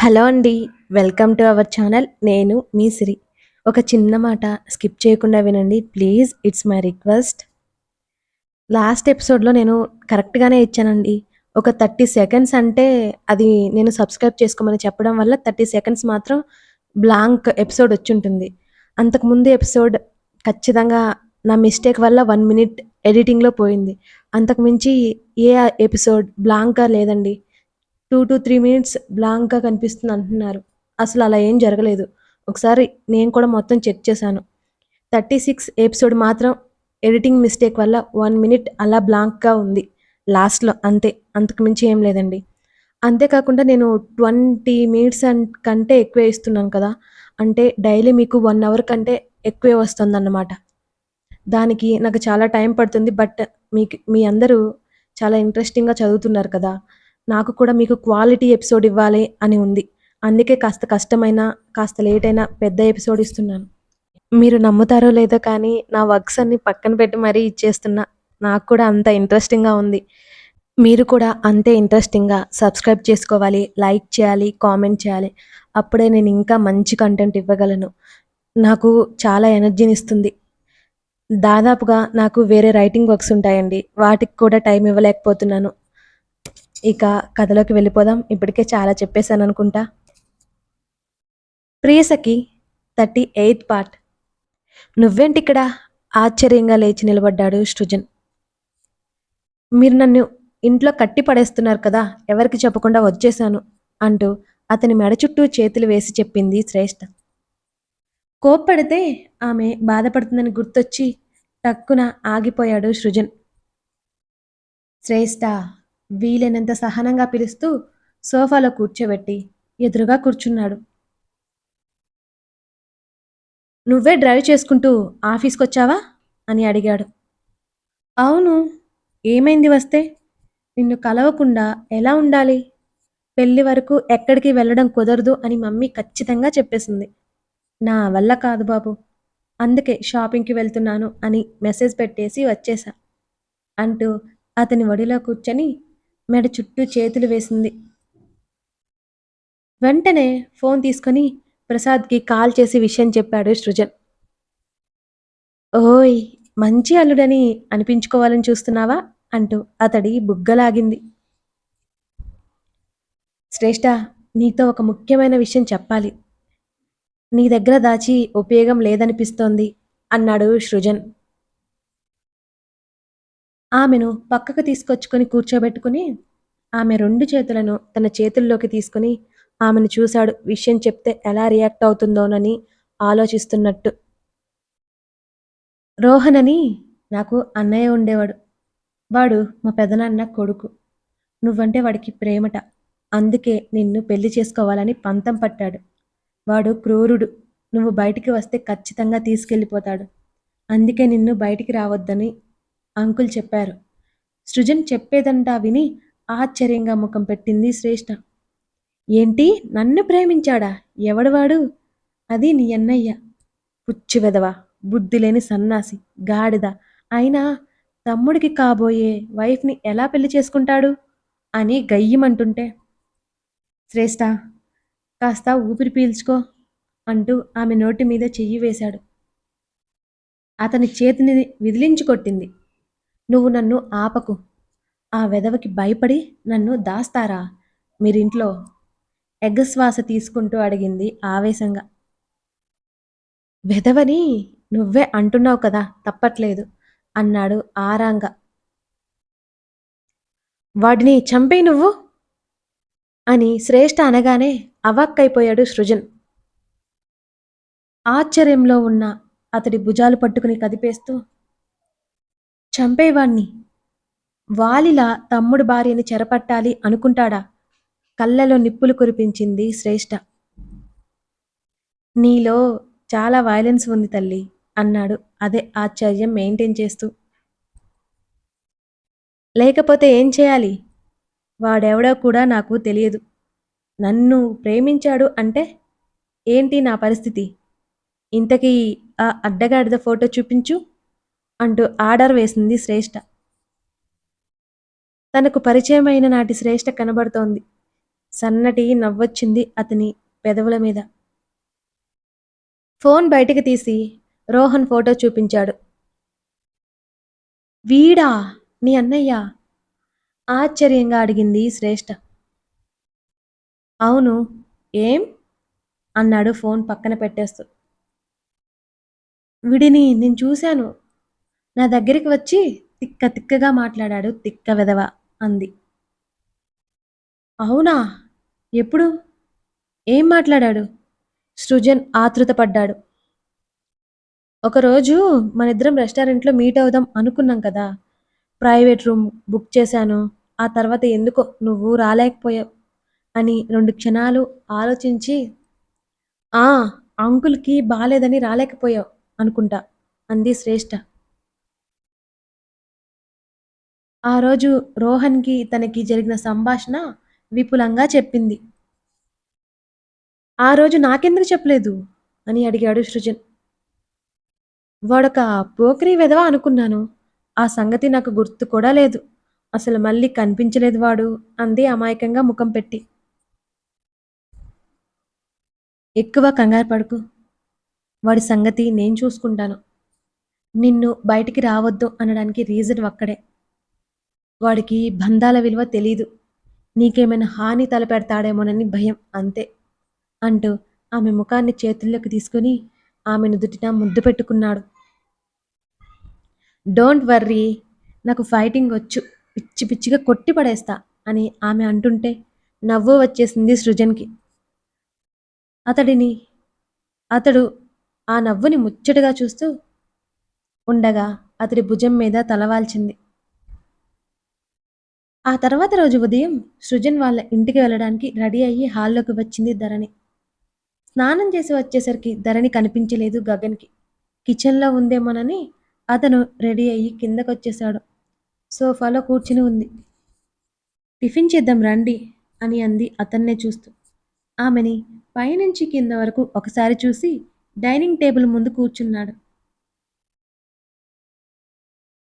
Hello అండి. Welcome to our channel. నేను మీ సిరి. ఒక చిన్న మాట స్కిప్ చేయకుండా వినండి please. It's my request. Last ఎపిసోడ్‌లో నేను కరెక్ట్‌గానే ఇచ్చానండి. ఒక 30 సెకండ్స్ అంటే అది నేను సబ్స్క్రైబ్ చేసుకోమని చెప్పడం వల్ల 30 సెకండ్స్ మాత్రం బ్లాంక్ ఎపిసోడ్ వచ్చుంటుంది. అంతకుముందు ఎపిసోడ్ ఖచ్చితంగా నా మిస్టేక్ వల్ల వన్ మినిట్ ఎడిటింగ్‌లో పోయింది. అంతకుమించి ఏ ఎపిసోడ్ బ్లాంక్‌గా లేదండి. 2-3 మినిట్స్ బ్లాంక్‌గా కనిపిస్తుంది అంటున్నారు. అసలు అలా ఏం జరగలేదు. ఒకసారి నేను కూడా మొత్తం చెక్ చేశాను. 36 ఎపిసోడ్ మాత్రం ఎడిటింగ్ మిస్టేక్ వల్ల వన్ మినిట్ అలా బ్లాంక్‌గా ఉంది. లాస్ట్‌లో అంతే. అంతకు మించి ఏం లేదండి. అంతేకాకుండా నేను 20 మినిట్స్ కంటే ఎక్కువే ఇస్తున్నాను కదా! అంటే డైలీ మీకు వన్ అవర్ కంటే ఎక్కువే వస్తుందన్నమాట. దానికి నాకు చాలా టైం పడుతుంది. బట్ మీకు మీ అందరూ చాలా ఇంట్రెస్టింగ్‌గా చదువుతున్నారు కదా! నాకు కూడా మీకు క్వాలిటీ ఎపిసోడ్ ఇవ్వాలి అని ఉంది. అందుకే కాస్త కష్టమైనా, కాస్త లేట్ అయినా పెద్ద ఎపిసోడ్ ఇస్తున్నాను. మీరు నమ్ముతారో లేదో కానీ నా వర్క్స్ అన్ని పక్కన పెట్టి మరీ ఇచ్చేస్తున్నా. నాకు కూడా అంత ఇంట్రెస్టింగ్‌గా ఉంది. మీరు కూడా అంతే ఇంట్రెస్టింగ్‌గా సబ్స్క్రైబ్ చేసుకోవాలి, లైక్ చేయాలి, కామెంట్ చేయాలి. అప్పుడే నేను ఇంకా మంచి కంటెంట్ ఇవ్వగలను. నాకు చాలా ఎనర్జీని ఇస్తుంది దాదాపుగా నాకు వేరే రైటింగ్ వర్క్స్ ఉంటాయండి. వాటికి కూడా టైం ఇవ్వలేకపోతున్నాను. ఇక కథలోకి వెళ్ళిపోదాం. ఇప్పటికే చాలా చెప్పేశాను అనుకుంటా ప్రియసఖి 38థ్ పార్ట్. నువ్వేంటిక్కడ? ఆశ్చర్యంగా లేచి నిలబడ్డాడు సృజన్. మీరు నన్ను ఇంట్లో కట్టి పడేస్తున్నారు కదా! ఎవరికి చెప్పకుండా వచ్చేశాను అంటూ అతని మెడ చుట్టూ చేతులు వేసి చెప్పింది శ్రేష్ఠ. కోప్పడితే ఆమె బాధపడుతుందని గుర్తొచ్చి టక్కున ఆగిపోయాడు సృజన్. శ్రేష్ఠ వీలైనంత సహనంగా పిలుస్తూ సోఫాలో కూర్చోబెట్టి ఎదురుగా కూర్చున్నాడు. నువ్వే డ్రైవ్ చేసుకుంటూ ఆఫీస్‌కొచ్చావా? అని అడిగాడు. అవును. ఏమైంది వస్తే? నిన్ను కలవకుండా ఎలా ఉండాలి? పెళ్ళి వరకు ఎక్కడికి వెళ్ళడం కుదరదు అని మమ్మీ ఖచ్చితంగా చెప్పేసింది. నా వల్ల కాదు బాబు. అందుకే షాపింగ్‌కి వెళ్తున్నాను అని మెసేజ్ పెట్టేసి వచ్చేశా. అంటూ అతని ఒడిలో కూర్చొని మెడ చుట్టూ చేతులు వేసింది. వెంటనే ఫోన్ తీసుకొని ప్రసాద్‌కి కాల్ చేసి విషయం చెప్పాడు సృజన్. ఓయ్! మంచి అల్లుడని అనిపించుకోవాలని చూస్తున్నావా? అంటూ అతడి బుగ్గలాగింది. శ్రేష్ఠ నీతో ఒక ముఖ్యమైన విషయం చెప్పాలి. నీ దగ్గర దాచి ఉపయోగం లేదనిపిస్తోంది అన్నాడు సృజన్. ఆమెను పక్కకు తీసుకొచ్చుకొని కూర్చోబెట్టుకుని ఆమె రెండు చేతులను తన చేతుల్లోకి తీసుకుని ఆమెను చూశాడు విషయం చెప్తే ఎలా రియాక్ట్ అవుతుందోనని ఆలోచిస్తున్నట్టు. రోహన్ అని నాకు అన్నయ్య ఉండేవాడు. వాడు మా పెదనాన్న కొడుకు. నువ్వంటే వాడికి ప్రేమట. అందుకే నిన్ను పెళ్ళి చేసుకోవాలని పంతం పట్టాడు. వాడు క్రూరుడు. నువ్వు బయటికి వస్తే ఖచ్చితంగా తీసుకెళ్ళిపోతాడు. అందుకే నిన్ను బయటికి రావద్దని అంకుల్ చెప్పారు. సృజన్ చెప్పేదంటా విని ఆశ్చర్యంగా ముఖం పెట్టింది శ్రేష్ఠ. ఏంటి నన్ను ప్రేమించాడా? ఎవడు వాడు? అది నీ అన్నయ్య. పుచ్చి వెధవ, బుద్ధిలేని సన్నాసి, గాడిద. అయినా తమ్ముడికి కాబోయే వైఫ్‌ని ఎలా పెళ్ళి చేసుకుంటాడు? అని గయ్యమంటుంటే శ్రేష్ఠ కాస్త ఊపిరి పీల్చుకో అంటూ ఆమె నోటి మీద చెయ్యి వేశాడు. అతని చేతిని విదిలించి కొట్టింది. నువ్వు నన్ను ఆపకు. ఆ వెధవకి భయపడి నన్ను దాస్తారా మీరింట్లో? ఎగ్గశ్వాస తీసుకుంటూ అడిగింది ఆవేశంగా. వెధవని నువ్వే అంటున్నావు కదా తప్పట్లేదు అన్నాడు ఆరాంగా. వాడిని చంపే నువ్వు అని శ్రేష్ఠ అనగానే అవాక్కైపోయాడు సృజన్. ఆశ్చర్యంలో ఉన్న అతడి భుజాలు పట్టుకుని కదిపేస్తూ చంపేవాణ్ణి. వాలిలా తమ్ముడు భార్యని చెరపట్టాలి అనుకుంటాడా? కళ్ళలో నిప్పులు కురిపించింది శ్రేష్ఠ. నీలో చాలా వయలెన్స్ ఉంది తల్లి అన్నాడు అదే ఆశ్చర్యం మెయింటైన్ చేస్తూ. లేకపోతే ఏం చేయాలి? వాడెవడో కూడా నాకు తెలియదు. నన్ను ప్రేమించాడు అంటే ఏంటి నా పరిస్థితి? ఇంతకీ ఆ అడ్డగాడిద ఫోటో చూపించు అంటూ ఆర్డర్ వేసింది శ్రేష్ఠ. తనకు పరిచయమైన నాటి శ్రేష్ఠ కనబడుతోంది. సన్నటి నవ్వొచ్చింది అతని పెదవుల మీద. ఫోన్ బయటికి తీసి రోహన్ ఫోటో చూపించాడు. వీడా నీ అన్నయ్య? ఆశ్చర్యంగా అడిగింది శ్రేష్ఠ అవును. ఏం? అన్నాడు ఫోన్ పక్కన పెట్టేస్తూ. విడిని నేను చూశాను. నా దగ్గరికి వచ్చి తిక్క తిక్కగా మాట్లాడాడు తిక్క వెదవ అంది. అవునా? ఎప్పుడు? ఏం మాట్లాడాడు? సృజన్ ఆతృతపడ్డాడు ఒకరోజు మన ఇద్దరం రెస్టారెంట్లో మీట్ అవుదాం అనుకున్నాం కదా. ప్రైవేట్ రూమ్ బుక్ చేశాను. ఆ తర్వాత ఎందుకో నువ్వు రాలేకపోయావు అని రెండు క్షణాలు ఆలోచించి ఆ అంకుల్కి బాలేదని రాలేకపోయావు అనుకుంటా అంది శ్రేష్ఠ ఆ రోజు రోహన్కి తనకి జరిగిన సంభాషణ విపులంగా చెప్పింది. ఆ రోజు నాకెందుకు చెప్పలేదు? అని అడిగాడు సృజన్. వాడొక పోకిరి వెధవా అనుకున్నాను. ఆ సంగతి నాకు గుర్తు కూడా లేదు. అసలు మళ్ళీ కనిపించలేదు వాడు అంది అమాయకంగా ముఖం పెట్టి. ఎక్కువ కంగారు పడుకు. వాడి సంగతి నేను చూసుకుంటాను. నిన్ను బయటికి రావద్దు అనడానికి రీజన్ ఒక్కడే. వాడికి బంధాల విలువ తెలీదు. నీకేమైనా హాని తలపెడతాడేమోనని భయం అంతే. అంటూ ఆమె ముఖాన్ని చేతుల్లోకి తీసుకుని ఆమె నుదుటిన ముద్దు పెట్టుకున్నాడు. డోంట్ వర్రీ నాకు ఫైటింగ్ వచ్చు. పిచ్చి పిచ్చిగా కొట్టి పడేస్తా అని ఆమె అంటుంటే నవ్వు వచ్చేసింది సృజన్కి. అతడిని అతడు ఆ నవ్వుని ముచ్చటగా చూస్తూ ఉండగా అతడి భుజం మీద తలవాల్చింది ఆ తర్వాత రోజు ఉదయం సృజన్ వాళ్ళ ఇంటికి వెళ్ళడానికి రెడీ అయ్యి హాల్లోకి వచ్చింది ధరణి. స్నానం చేసి వచ్చేసరికి ధరణి కనిపించలేదు గగన్కి. కిచెన్లో ఉందేమోనని అతను రెడీ అయ్యి కిందకొచ్చేశాడు. సోఫాలో కూర్చుని ఉంది. టిఫిన్ చేద్దాం రండి అని అంది అతన్నే చూస్తూ. ఆమెని పైనుంచి కింద వరకు ఒకసారి చూసి డైనింగ్ టేబుల్ ముందు కూర్చున్నాడు.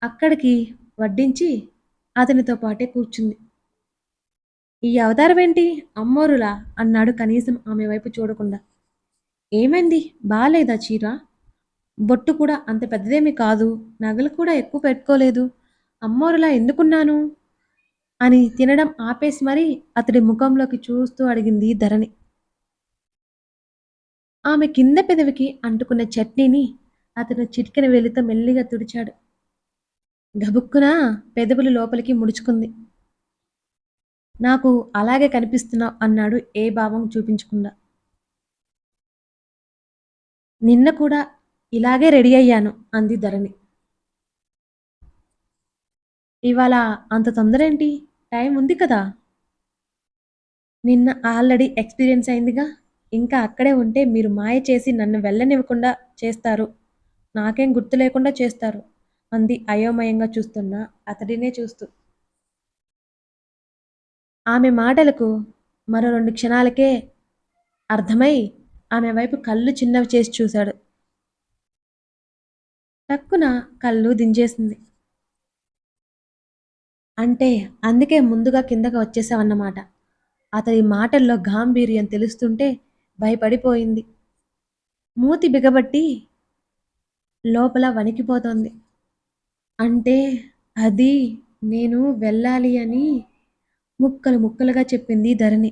అక్కడికి వడ్డించి అతనితో పాటే కూర్చుంది. ఈ అవతారం ఏంటి అమ్మోరులా? అన్నాడు కనీసం ఆమె వైపు చూడకుండా. ఏమైంది? బాగాలేదా చీర? బొట్టు కూడా అంత పెద్దదేమీ కాదు. నగలు కూడా ఎక్కువ పెట్టుకోలేదు. అమ్మోరులా ఎందుకున్నాను? అని తినడం ఆపేసి మరీ అతడి ముఖంలోకి చూస్తూ అడిగింది ధరణి. ఆమె కింద పెదవికి అంటుకున్న చట్నీని అతను చిటికెన వేలితో మెల్లిగా తుడిచాడు. గబుక్కున పెదవులు లోపలికి ముడుచుకుంది. నాకు అలాగే కనిపిస్తున్నావు అన్నాడు ఏ భావం చూపించకుండా. నిన్న కూడా ఇలాగే రెడీ అయ్యాను అంది ధరణి. ఇవాళ అంత తొందర ఏంటి టైం ఉంది కదా? నిన్న ఆల్రెడీ ఎక్స్పీరియన్స్ అయిందిగా. ఇంకా అక్కడే ఉంటే మీరు మాయ చేసి నన్ను వెళ్ళనివ్వకుండా చేస్తారు. నాకేం గుర్తు లేకుండా చేస్తారు. అంది అయోమయంగా చూస్తున్న అతడినే చూస్తూ. ఆమె మాటలకు మరో రెండు క్షణాలకే అర్థమై ఆమె వైపు కళ్ళు చిన్నవి చేసి చూశాడు. టక్కున కళ్ళు దించేసింది. అంటే అందుకే ముందుగా కిందకు వచ్చేసావన్నమాట. అతడి మాటల్లో గాంభీర్యం తెలుస్తుంటే భయపడిపోయింది. మూతి బిగబట్టి లోపల వణికిపోతోంది. అంటే అది నేను వెళ్ళాలి అని ముక్కలు ముక్కలుగా చెప్పింది ధరణి.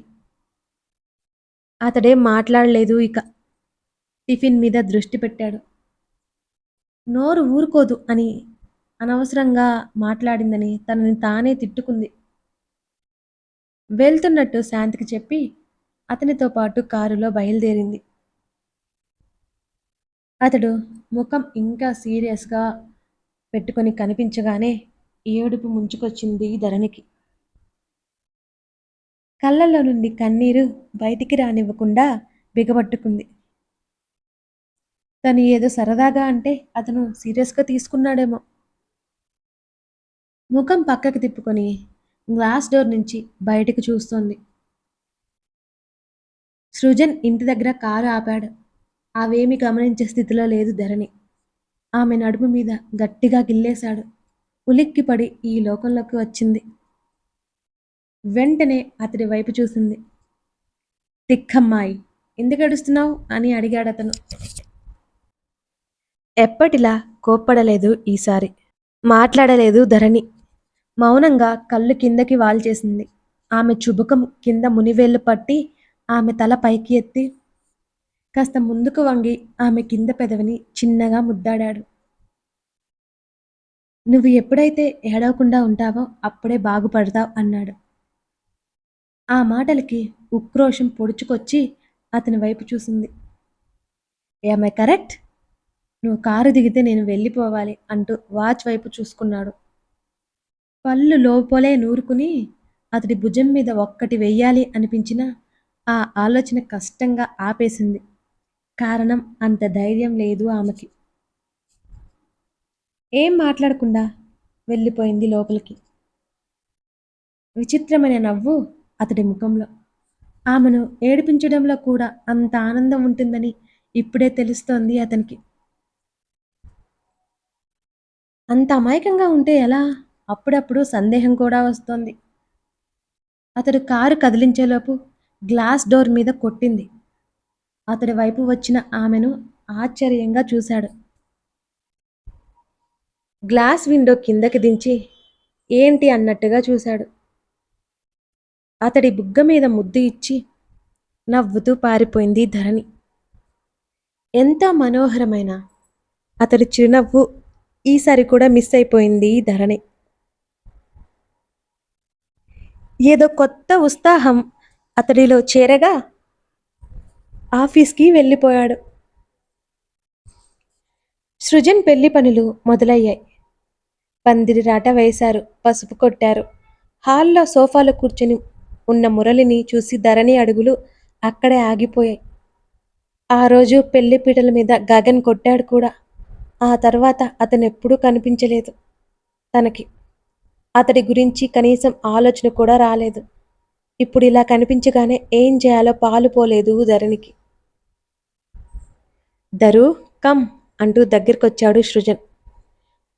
అతడే మాట్లాడలేదు ఇక. టిఫిన్ మీద దృష్టి పెట్టాడు. నోరు ఊరుకోదు అని అనవసరంగా మాట్లాడిందని తనని తానే తిట్టుకుంది. వెళ్తున్నట్టు శాంతికి చెప్పి అతనితో పాటు కారులో బయలుదేరింది. అతడు ముఖం ఇంకా సీరియస్గా పెట్టుకొని కనిపించగానే ఏడుపు ముంచుకొచ్చింది ధరణికి. కళ్ళల్లో నుండి కన్నీరు బయటికి రానివ్వకుండా బిగబట్టుకుంది. తను ఏదో సరదాగా అంటే అతను సీరియస్గా తీసుకున్నాడేమో. ముఖం పక్కకి తిప్పుకొని గ్లాస్ డోర్ నుంచి బయటకు చూస్తోంది. సృజన్ ఇంటి దగ్గర కారు ఆపాడు. అవేమి గమనించే స్థితిలో లేదు ధరణి. ఆమె నడుము మీద గట్టిగా గిల్లేశాడు. ఉలిక్కిపడి ఈ లోకంలోకి వచ్చింది. వెంటనే అతడి వైపు చూసింది. తిక్కమ్మాయి ఎందుకు ఏడుస్తున్నావు? అని అడిగాడు అతను. ఎప్పటిలా కోప్పడలేదు ఈసారి. మాట్లాడలేదు ధరణి. మౌనంగా కళ్ళు కిందకి వాల్చేసింది. ఆమె చుబుకం కింద మునివేళ్ళు పట్టి ఆమె తల పైకి ఎత్తి కాస్త ముందుకు వంగి ఆమె కింద పెదవిని చిన్నగా ముద్దాడాడు. నువ్వు ఎప్పుడైతే ఏడవకుండా ఉంటావో అప్పుడే బాగుపడతావు అన్నాడు. ఆ మాటలకి ఉక్రోషం పొడుచుకొచ్చి అతని వైపు చూసింది. ఏమై కరెక్ట్ నువ్వు కారు దిగితే నేను వెళ్ళిపోవాలి అంటూ వాచ్ వైపు చూసుకున్నాడు. పళ్ళు లోపలే నూరుకుని అతడి భుజం మీద ఒక్కటి వెయ్యాలి అనిపించిన ఆ ఆలోచన కష్టంగా ఆపేసింది. కారణం అంత ధైర్యం లేదు ఆమెకి. ఏం మాట్లాడకుండా వెళ్ళిపోయింది లోపలికి. విచిత్రమైన నవ్వు అతడి ముఖంలో. ఆమెను ఏడిపించడంలో కూడా అంత ఆనందం ఉంటుందని ఇప్పుడే తెలుస్తోంది అతనికి. అంత అమాయకంగా ఉంటే ఎలా? అప్పుడప్పుడు సందేహం కూడా వస్తోంది. అతడు కారు కదిలించేలోపు గ్లాస్ డోర్ మీద కొట్టింది. అతడి వైపు వచ్చిన ఆమెను ఆశ్చర్యంగా చూశాడు. గ్లాస్ విండో కిందకి దించి ఏంటి అన్నట్టుగా చూశాడు. అతడి బుగ్గ మీద ముద్దు ఇచ్చి నవ్వుతూ పారిపోయింది ధరణి. ఎంత మనోహరమైన అతడి చిరునవ్వు ఈసారి కూడా మిస్ అయిపోయింది ధరణి. ఏదో కొత్త ఉత్సాహం అతడిలో చేరగా ఆఫీస్కి వెళ్ళిపోయాడు. సృజన్ పెళ్ళి పనులు మొదలయ్యాయి. పందిరి రాట వేశారు పసుపు కొట్టారు. హాల్లో సోఫాలో కూర్చుని ఉన్న మురళిని చూసి ధరణి అడుగులు అక్కడే ఆగిపోయాయి. ఆ రోజు పెళ్ళి పీటల మీద గగన్ కొట్టాడు కూడా. ఆ తర్వాత అతను ఎప్పుడూ కనిపించలేదు తనకి. అతడి గురించి కనీసం ఆలోచన కూడా రాలేదు. ఇప్పుడు ఇలా కనిపించగానే ఏం చేయాలో పాలుపోలేదు ధరణికి. దరు కమ్ అంటూ దగ్గరకొచ్చాడు సృజన్.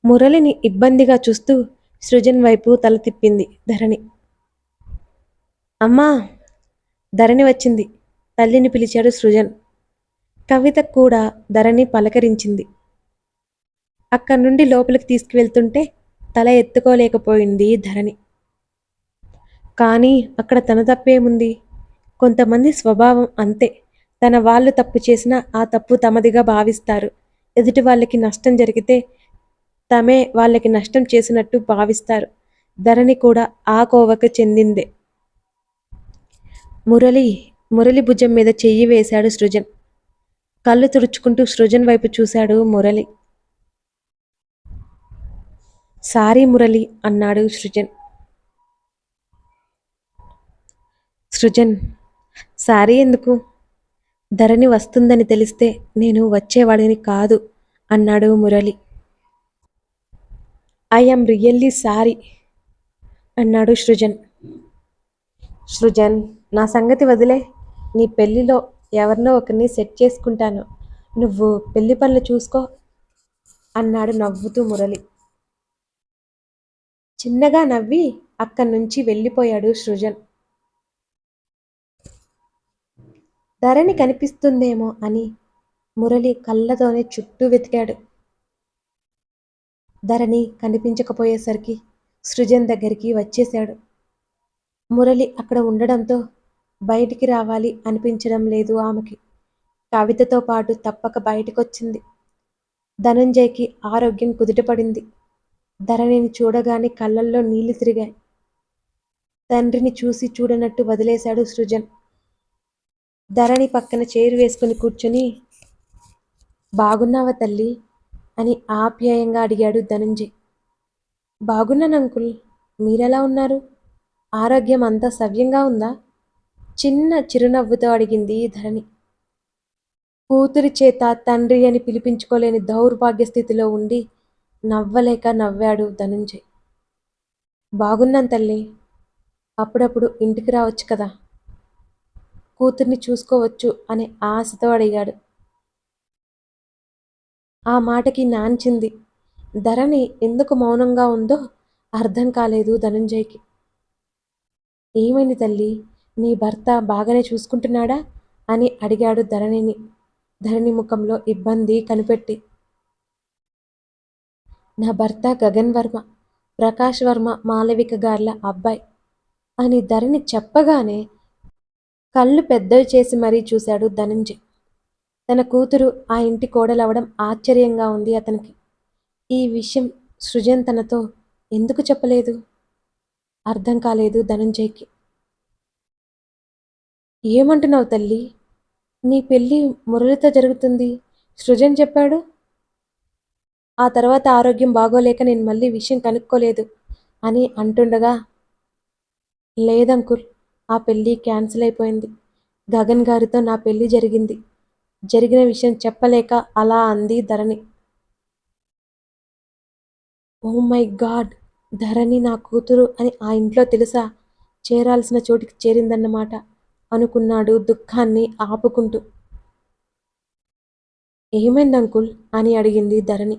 మురళిని ఇబ్బందిగా చూస్తూ సృజన్ వైపు తల తిప్పింది ధరణి. అమ్మా! ధరణి వచ్చింది. తల్లిని పిలిచాడు సృజన్. కవిత కూడా ధరణి పలకరించింది. అక్కడి నుండి లోపలికి తీసుకువెళ్తుంటే తల ఎత్తుకోలేకపోయింది ధరణి. కానీ అక్కడ తన తప్పేముంది? కొంతమంది స్వభావం అంతే. తన వాళ్ళు తప్పు చేసినా ఆ తప్పు తమదిగా భావిస్తారు. ఎదుటి వాళ్ళకి నష్టం జరిగితే తమే వాళ్ళకి నష్టం చేసినట్టు భావిస్తారు. ధరణి కూడా ఆ కోవకు చెందిందే. మురళి మురళి భుజం మీద చెయ్యి వేశాడు సృజన్. కళ్ళు తుడుచుకుంటూ సృజన్ వైపు చూశాడు మురళి. సారీ మురళి అన్నాడు సృజన్. సృజన్ సారీ ఎందుకు? ధరణి వస్తుందని తెలిస్తే నేను వచ్చేవాడిని కాదు అన్నాడు మురళి. ఐఎమ్ రియల్లీ సారీ అన్నాడు సృజన్. సృజన్ నా సంగతి వదిలే. నీ పెళ్ళిలో ఎవరినో ఒకరిని సెట్ చేసుకుంటాను. నువ్వు పెళ్ళి పనులు చూసుకో అన్నాడు నవ్వుతూ మురళి. చిన్నగా నవ్వి అక్కడి నుంచి వెళ్ళిపోయాడు సృజన్. ధరణి కనిపిస్తుందేమో అని మురళి కళ్ళతోనే చుట్టూ వెతికాడు. ధరణి కనిపించకపోయేసరికి సృజన్ దగ్గరికి వచ్చేశాడు. మురళి అక్కడ ఉండడంతో బయటికి రావాలి అనిపించడం లేదు ఆమెకి. కవితతో పాటు తప్పక బయటకొచ్చింది. ధనంజయ్కి ఆరోగ్యం కుదుటపడింది. ధరణిని చూడగానే కళ్ళల్లో నీళ్ళు తిరిగాయి. తండ్రిని చూసి చూడనట్టు వదిలేశాడు సృజన్. ధరణి పక్కన చేరు వేసుకుని కూర్చొని బాగున్నావా తల్లి? అని ఆప్యాయంగా అడిగాడు ధనంజయ్. బాగున్నాను అంకుల్. మీరెలా ఉన్నారు? ఆరోగ్యం అంతా సవ్యంగా ఉందా? చిన్న చిరునవ్వుతో అడిగింది ధరణి. కూతురి చేత తండ్రి అని పిలిపించుకోలేని దౌర్భాగ్య స్థితిలో ఉండి నవ్వలేక నవ్వాడు ధనంజయ్. బాగున్నాను తల్లి. అప్పుడప్పుడు ఇంటికి రావచ్చు కదా? కూతుర్ని చూసుకోవచ్చు అనే ఆశతో అడిగాడు. ఆ మాటకి నాంచింది ధరణి ఎందుకు మౌనంగా ఉందో అర్థం కాలేదు ధనంజయ్కి. ఏమైంది తల్లి? నీ భర్త బాగానే చూసుకుంటున్నాడా? అని అడిగాడు ధరణిని. ధరణి ముఖంలో ఇబ్బంది కనిపెట్టి. నా భర్త గగన్ వర్మ ప్రకాష్ వర్మ మాలవిక గార్ల అబ్బాయి అని ధరణి చెప్పగానే కళ్ళు పెద్దవి చేసి మరీ చూశాడు ధనంజయ్. తన కూతురు ఆ ఇంటి కోడలవడం ఆశ్చర్యంగా ఉంది అతనికి. ఈ విషయం సృజన్ తనతో ఎందుకు చెప్పలేదు? అర్థం కాలేదు ధనంజయ్కి. ఏమంటున్నావు తల్లి? నీ పెళ్ళి మురళితో జరుగుతుంది. సృజన్ చెప్పాడు? ఆ తర్వాత ఆరోగ్యం బాగోలేక నేను మళ్ళీ విషయం కనుక్కోలేదు అని అంటుండగా లేదంకుల్ ఆ పెళ్ళి క్యాన్సిల్ అయిపోయింది. గగన్ గారితో నా పెళ్ళి జరిగింది. జరిగిన విషయం చెప్పలేక అలా అంది ధరణి. Oh my God! ధరణి నా కూతురు అని ఆ ఇంట్లో తెలుసా? చేరాల్సిన చోటికి చేరిందన్నమాట అనుకున్నాడు దుఃఖాన్ని ఆపుకుంటూ. ఏమైంది అంకుల్? అని అడిగింది ధరణి.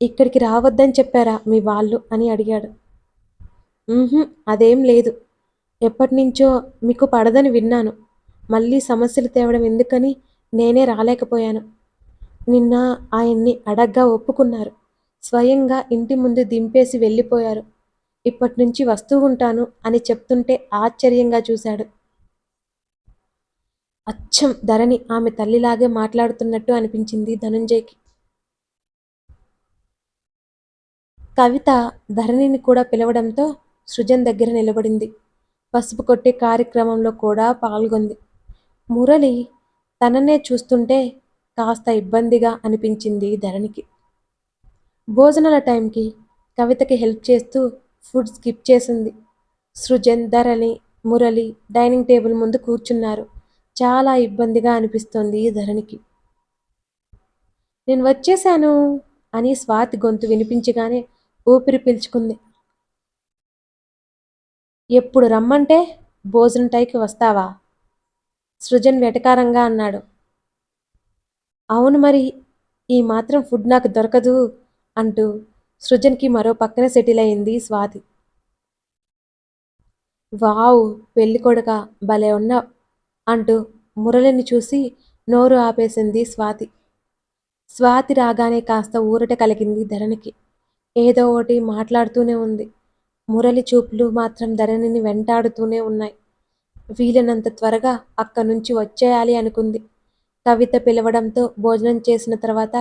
ఇక్కడికి రావద్దని చెప్పారా మీ వాళ్ళు? అని అడిగాడు. అదేం లేదు. ఎప్పటినుంచో మీకు పడదని విన్నాను. మళ్ళీ సమస్యలు తేవడం ఎందుకని నేనే రాలేకపోయాను. నిన్న ఆయన్ని అడగ్గా ఒప్పుకున్నారు. స్వయంగా ఇంటి ముందు దింపేసి వెళ్ళిపోయారు. ఇప్పటినుంచి వస్తూ ఉంటాను అని చెప్తుంటే ఆశ్చర్యంగా చూశాడు. అచ్చం ధరణి ఆమె తల్లిలాగే మాట్లాడుతున్నట్టు అనిపించింది ధనుంజయ్కి. కవిత ధరణిని కూడా పిలవడంతో సృజన్ దగ్గర నిలబడింది. పసుపు కొట్టే కార్యక్రమంలో కూడా పాల్గొంది. మురళి తననే చూస్తుంటే కాస్త ఇబ్బందిగా అనిపించింది ధరణికి. భోజనాల టైంకి కవితకి హెల్ప్ చేస్తూ ఫుడ్ స్కిప్ చేసింది. సృజన్ ధరణి మురళి డైనింగ్ టేబుల్ ముందు కూర్చున్నారు. చాలా ఇబ్బందిగా అనిపిస్తోంది ధరణికి. నేను వచ్చేశాను అని స్వాతి గొంతు వినిపించగానే ఊపిరి పీల్చుకుంది. ఎప్పుడు రమ్మంటే భోజనం టైకి వస్తావా? సృజన్ వెటకారంగా అన్నాడు. అవును మరి ఈ మాత్రం ఫుడ్ నాకు దొరకదు అంటూ సృజన్కి మరో పక్కన సెటిల్ అయింది స్వాతి. వావ్ పెళ్ళి కొడుక భలే ఉన్నా అంటూ మురళిని చూసి నోరు ఆపేసింది స్వాతి. స్వాతి రాగానే కాస్త ఊరట కలిగింది ధరణికి. ఏదో ఒకటి మాట్లాడుతూనే ఉంది. మురళి చూపులు మాత్రం ధరణిని వెంటాడుతూనే ఉన్నాయి. వీలైనంత త్వరగా అక్కడి నుంచి వచ్చేయాలి అనుకుంది. కవిత పిలవడంతో భోజనం చేసిన తర్వాత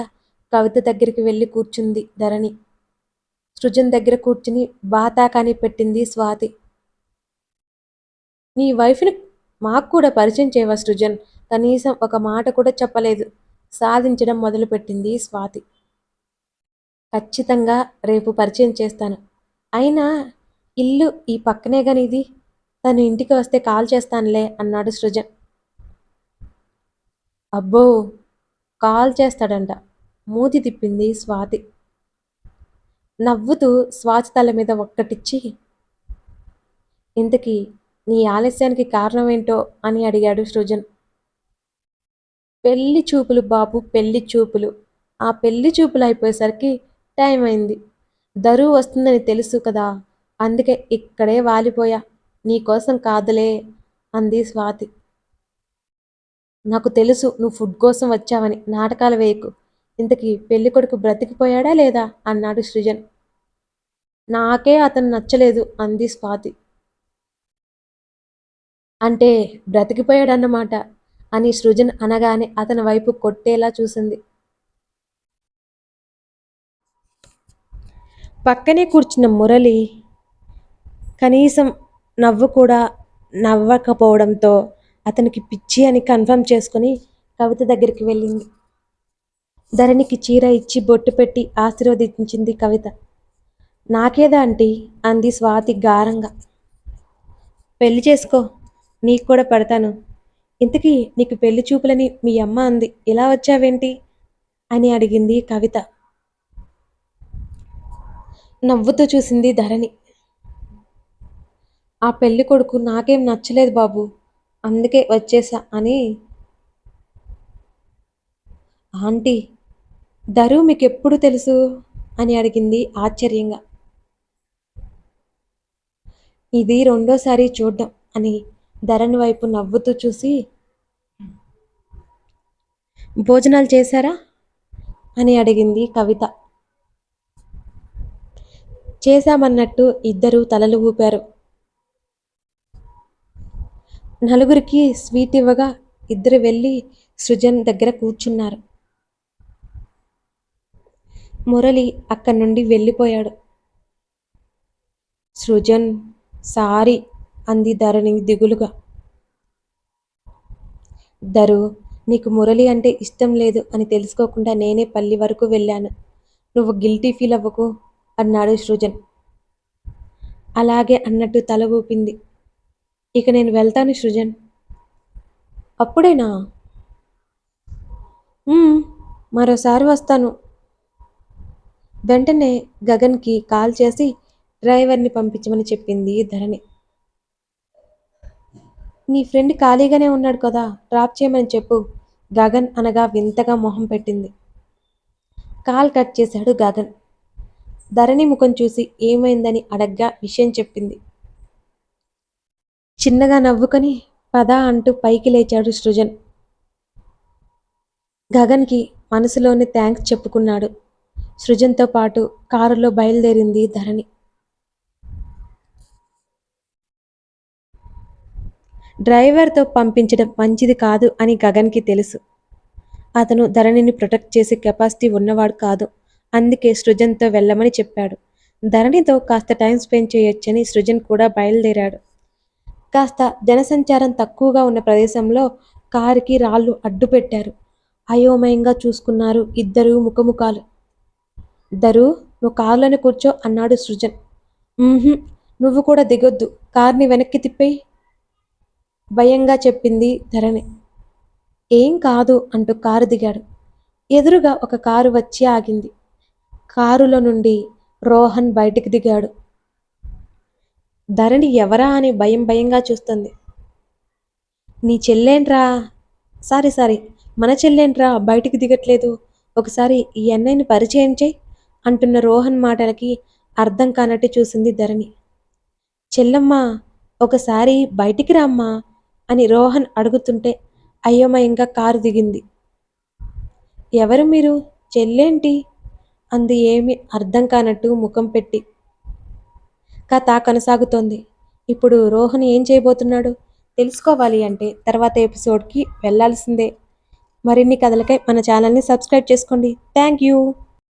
కవిత దగ్గరికి వెళ్ళి కూర్చుంది ధరణి. సృజన్ దగ్గర కూర్చుని బాతాకాని పెట్టింది స్వాతి. నీ వైఫ్ని మాకు కూడా పరిచయం చేయవా సృజన్? కనీసం ఒక మాట కూడా చెప్పలేదు. సాధించడం మొదలుపెట్టింది స్వాతి. ఖచ్చితంగా రేపు పరిచయం చేస్తాను. అయినా ఇల్లు ఈ పక్కనే కాని ఇది తను ఇంటికి వస్తే కాల్ చేస్తానులే అన్నాడు సృజన్. అబ్బో కాల్ చేస్తాడంట. మూతి తిప్పింది స్వాతి. నవ్వుతూ స్వాతి తల మీద ఒక్కటిచ్చి ఇంతకీ నీ ఆలస్యానికి కారణమేంటో అని అడిగాడు సృజన్. పెళ్ళి చూపులు బాబు పెళ్ళి చూపులు. ఆ పెళ్ళి చూపులు అయిపోయేసరికి టైం అయింది దరువు వస్తుందని తెలుసు కదా అందుకే ఇక్కడే వాలిపోయా. నీకోసం కాదులే అంది స్వాతి. నాకు తెలుసు నువ్వు ఫుడ్ కోసం వచ్చావని నాటకాలు వేయకు. ఇంతకీ పెళ్ళి కొడుకు బ్రతికిపోయాడా లేదా? అన్నాడు సృజన్. నాకే అతను నచ్చలేదు అంది స్వాతి. అంటే బ్రతికిపోయాడన్నమాట అని సృజన్ అనగానే అతని వైపు కొట్టేలా చూసింది. పక్కనే కూర్చున్న మురళి కనీసం నవ్వు కూడా నవ్వకపోవడంతో అతనికి పిచ్చి అని కన్ఫర్మ్ చేసుకుని కవిత దగ్గరికి వెళ్ళింది. ధరణికి చీర ఇచ్చి బొట్టు పెట్టి ఆశీర్వదించింది కవిత. నాకేదా ఆంటీ? అంది స్వాతి గారంగా. పెళ్ళి చేసుకో నీకు కూడా పడతాను. ఇంతకీ నీకు పెళ్ళి చూపులని మీ అమ్మ అంది. ఇలా వచ్చావేంటి? అని అడిగింది కవిత. నవ్వుతూ చూసింది ధరణి. ఆ పెళ్ళి కొడుకు నాకేం నచ్చలేదు బాబు అందుకే వచ్చేసా అని. ఆంటీ ధరు మీకు ఎప్పుడు తెలుసు అని అడిగింది ఆశ్చర్యంగా. ఇది రెండోసారి చూడ్డం అని ధరణి వైపు నవ్వుతూ చూసి. భోజనాలు చేశారా? అని అడిగింది కవిత. చేశామన్నట్టు ఇద్దరు తలలు ఊపారు. నలుగురికి స్వీట్ ఇవ్వగా ఇద్దరు వెళ్ళి సృజన్ దగ్గర కూర్చున్నారు. మురళి అక్కడి నుండి వెళ్ళిపోయాడు. సృజన్ సారీ అంది ధరణి దిగులుగా. ధరు నీకు మురళి అంటే ఇష్టం లేదు అని తెలుసుకోకుండా నేనే పల్లి వరకు వెళ్ళాను. నువ్వు గిల్టీ ఫీల్ అవ్వకు. అన్నాడు సృజన్. అలాగే అన్నట్టు తల ఊపింది. ఇక నేను వెళ్తాను సృజన్. అప్పుడేనా? మరోసారి వస్తాను. వెంటనే గగన్కి కాల్ చేసి డ్రైవర్ని పంపించమని చెప్పింది ధరణి. నీ ఫ్రెండ్ ఖాళీగానే ఉన్నాడు కదా డ్రాప్ చేయమని చెప్పు గగన్ అనగా వింతగా మొహం పెట్టింది. కాల్ కట్ చేశాడు గగన్. ధరణి ముఖం చూసి ఏమైందని అడగ్గా విషయం చెప్పింది. చిన్నగా నవ్వుకొని పద అంటూ పైకి లేచాడు సృజన్. గగన్కి మనసులోని థ్యాంక్స్ చెప్పుకున్నాడు. సృజన్తో పాటు కారులో బయలుదేరింది ధరణి. డ్రైవర్తో పంపించడం మంచిది కాదు అని గగన్కి తెలుసు. అతను ధరణిని ప్రొటెక్ట్ చేసే కెపాసిటీ ఉన్నవాడు కాదు. అందుకే సృజన్తో వెళ్ళమని చెప్పాడు. ధరణితో కాస్త టైం స్పెండ్ చేయొచ్చని సృజన్ కూడా బయలుదేరాడు. కాస్త జనసంచారం తక్కువగా ఉన్న ప్రదేశంలో కారుకి రాళ్ళు అడ్డు పెట్టారు అయోమయంగా చూసుకున్నారు ఇద్దరు ముఖముఖాలు. దరు నువ్వు కారులోనే కూర్చో అన్నాడు సృజన్. నువ్వు కూడా దిగొద్దు. కార్ని వెనక్కి తిప్పేయి భయంగా చెప్పింది ధరణి. ఏం కాదు అంటూ కారు దిగాడు. ఎదురుగా ఒక కారు వచ్చి ఆగింది. కారులో నుండి రోహన్ బయటికి దిగాడు. ధరణి ఎవరా అని భయం భయంగా చూస్తుంది. నీ చెల్లేంట్రా? Sorry sorry. మన చెల్లేంట్రా? బయటికి దిగట్లేదు. ఒకసారి ఈ అన్నయ్యని పరిచయం చేయి అంటున్న రోహన్ మాటలకి అర్థం కానట్టు చూసింది ధరణి. చెల్లమ్మ ఒకసారి బయటికి రామ్మా అని రోహన్ అడుగుతుంటే అయోమయంగా కారు దిగింది. ఎవరు మీరు? చెల్లేంటి? అంది ఏమి అర్థం కానట్టు ముఖం పెట్టి. కథ కొనసాగుతోంది. ఇప్పుడు రోహన్ ఏం చేయబోతున్నాడు? తెలుసుకోవాలి అంటే తర్వాత ఎపిసోడ్కి వెళ్ళాల్సిందే. మరిన్ని కథలకై మన ఛానల్ని సబ్స్క్రైబ్ చేసుకోండి. Thank you.